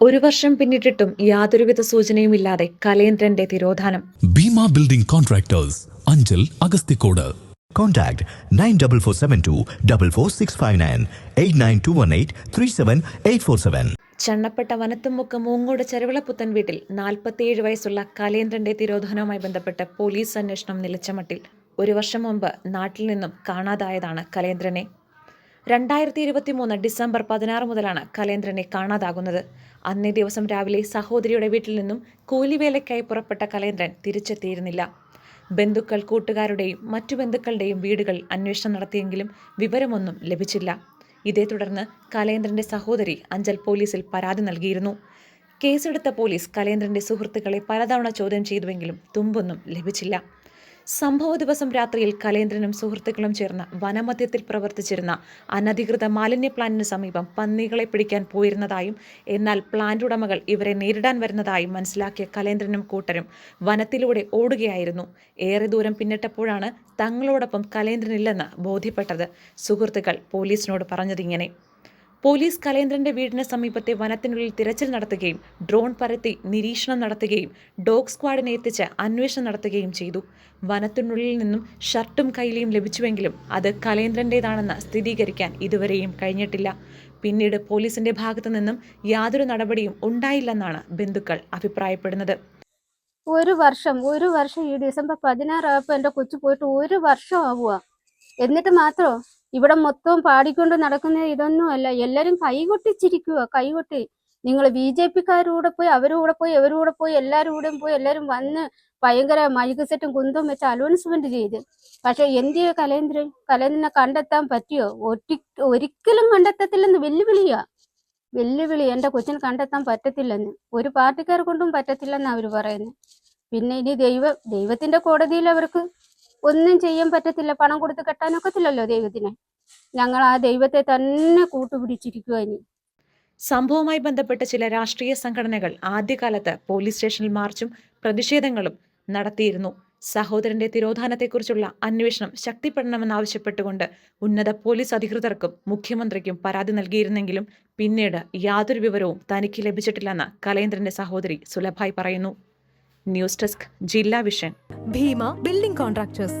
ഒരു വർഷം പിന്നിട്ടിട്ടും യാതൊരുവിധ സൂചനയുമില്ലാതെ കലേന്ദ്രന്റെ തിരോധാനം. Bhima building contractors Anchal Agasthikode Contact 94472 44659 89218 37847. Channapetta Vanathumukku Moongode Cheruvilaputhan വീട്ടിൽ നാൽപ്പത്തിയേഴ് വയസ്സുള്ള കലേന്ദ്രന്റെ തിരോധാനവുമായി ബന്ധപ്പെട്ട് പോലീസ് അന്വേഷണം നിലച്ച മട്ടിൽ ഒരു വർഷം മുമ്പ് നാട്ടിൽ നിന്നും കാണാതായതാണ് കലേന്ദ്രനെ. രണ്ടായിരത്തി ഇരുപത്തി മൂന്ന് ഡിസംബർ പതിനാറ് മുതലാണ് കലേന്ദ്രനെ കാണാതാകുന്നത്. അന്നേ ദിവസം രാവിലെ സഹോദരിയുടെ വീട്ടിൽ നിന്നും കൂലിവേലയ്ക്കായി പുറപ്പെട്ട കലേന്ദ്രൻ തിരിച്ചെത്തിയിരുന്നില്ല. ബന്ധുക്കൾ കൂട്ടുകാരുടെയും മറ്റു ബന്ധുക്കളുടെയും വീടുകൾ അന്വേഷണം നടത്തിയെങ്കിലും വിവരമൊന്നും ലഭിച്ചില്ല. ഇതേ തുടർന്ന് കലേന്ദ്രന്റെ സഹോദരി അഞ്ചൽ പോലീസിൽ പരാതി നൽകിയിരുന്നു. കേസെടുത്ത പോലീസ് കലേന്ദ്രന്റെ സുഹൃത്തുക്കളെ പലതവണ ചോദ്യം ചെയ്തുവെങ്കിലും തുമ്പൊന്നും ലഭിച്ചില്ല. സംഭവ ദിവസം രാത്രിയിൽ കലേന്ദ്രനും സുഹൃത്തുക്കളും ചേർന്ന് വനമധ്യത്തിൽ പ്രവർത്തിച്ചിരുന്ന അനധികൃത മാലിന്യ പ്ലാന്റിന് സമീപം പന്നികളെ പിടിക്കാൻ പോയിരുന്നതായും എന്നാൽ പ്ലാന്റ് ഉടമകൾ ഇവരെ നേരിടാൻ വരുന്നതായും മനസ്സിലാക്കിയ കലേന്ദ്രനും കൂട്ടരും വനത്തിലൂടെ ഓടുകയായിരുന്നു. ഏറെ ദൂരം പിന്നിട്ടപ്പോഴാണ് തങ്ങളോടൊപ്പം കലേന്ദ്രനില്ലെന്ന് ബോധ്യപ്പെട്ടത് സുഹൃത്തുക്കൾ പോലീസിനോട് പറഞ്ഞതിങ്ങനെ. പോലീസ് കലേന്ദ്രന്റെ വീടിന് സമീപത്തെ വനത്തിനുള്ളിൽ തിരച്ചിൽ നടത്തുകയും ഡ്രോൺ പരത്തി നിരീക്ഷണം നടത്തുകയും ഡോഗ് സ്ക്വാഡിനെ എത്തിച്ച് അന്വേഷണം നടത്തുകയും ചെയ്തു. വനത്തിനുള്ളിൽ നിന്നും ഷർട്ടും കൈലിയും ലഭിച്ചുവെങ്കിലും അത് കലേന്ദ്രന്റേതാണെന്ന് സ്ഥിരീകരിക്കാൻ ഇതുവരെയും കഴിഞ്ഞിട്ടില്ല. പിന്നീട് പോലീസിന്റെ ഭാഗത്തു നിന്നും യാതൊരു നടപടിയും ഉണ്ടായില്ലെന്നാണ് ബന്ധുക്കൾ അഭിപ്രായപ്പെടുന്നത്. ഒരു വർഷം ഒരു വർഷം ഈ ഡിസംബർ പതിനാറായപ്പോ എന്റെ കൊച്ചു പോയിട്ട് ഒരു വർഷം ആവുക എന്നിട്ട് മാത്രോ ഇവിടെ മൊത്തം പാടിക്കൊണ്ട് നടക്കുന്ന ഇതൊന്നുമല്ല എല്ലാരും കൈകൊട്ടിച്ചിരിക്കുക കൈകൊട്ടി. നിങ്ങൾ ബി ജെ പിക്കാരൂടെ പോയി അവരുടെ കൂടെ പോയി കൂടെ പോയി എല്ലാവരും പോയി എല്ലാരും വന്ന് ഭയങ്കര മൈക്ക് സെറ്റും കുന്തവും വെച്ച് അനൗൺസ്മെന്റ് ചെയ്ത്. പക്ഷെ എന്തിയോ കലേന്ദ്രൻ കലേന്ദ്രനെ കണ്ടെത്താൻ പറ്റിയോ? ഒറ്റി ഒരിക്കലും കണ്ടെത്തത്തില്ലെന്ന് വെല്ലുവിളിയാ. വെല്ലുവിളി എന്റെ കൊച്ചിനെ കണ്ടെത്താൻ പറ്റത്തില്ലെന്ന്. ഒരു പാർട്ടിക്കാർ കൊണ്ടും പറ്റത്തില്ലെന്ന് അവർ പറയുന്നു. പിന്നെ ഇനി ദൈവ ദൈവത്തിന്റെ കോടതിയിൽ അവർക്ക് ഒന്നും ചെയ്യാൻ പറ്റത്തില്ല. പണം കൊടുത്ത് കെട്ടാനൊക്കത്തില്ലല്ലോ ദൈവത്തിന്. ഞങ്ങൾ ആ ദൈവത്തെ തന്നെ കൂട്ടുപിടിച്ചിരിക്കുക ഇനി. സംഭവവുമായി ബന്ധപ്പെട്ട ചില രാഷ്ട്രീയ സംഘടനകൾ ആദ്യകാലത്ത് പോലീസ് സ്റ്റേഷനിൽ മാർച്ചും പ്രതിഷേധങ്ങളും നടത്തിയിരുന്നു. സഹോദരന്റെ തിരോധാനത്തെക്കുറിച്ചുള്ള അന്വേഷണം ശക്തിപ്പെടണമെന്നാവശ്യപ്പെട്ടുകൊണ്ട് ഉന്നത പോലീസ് അധികൃതർക്കും മുഖ്യമന്ത്രിക്കും പരാതി നൽകിയിരുന്നെങ്കിലും പിന്നീട് യാതൊരു വിവരവും തനിക്ക് ലഭിച്ചിട്ടില്ലെന്ന് കലേന്ദ്രന്റെ സഹോദരി സുലഭായി പറയുന്നു. News desk Jilla vision. Bhima building contractors.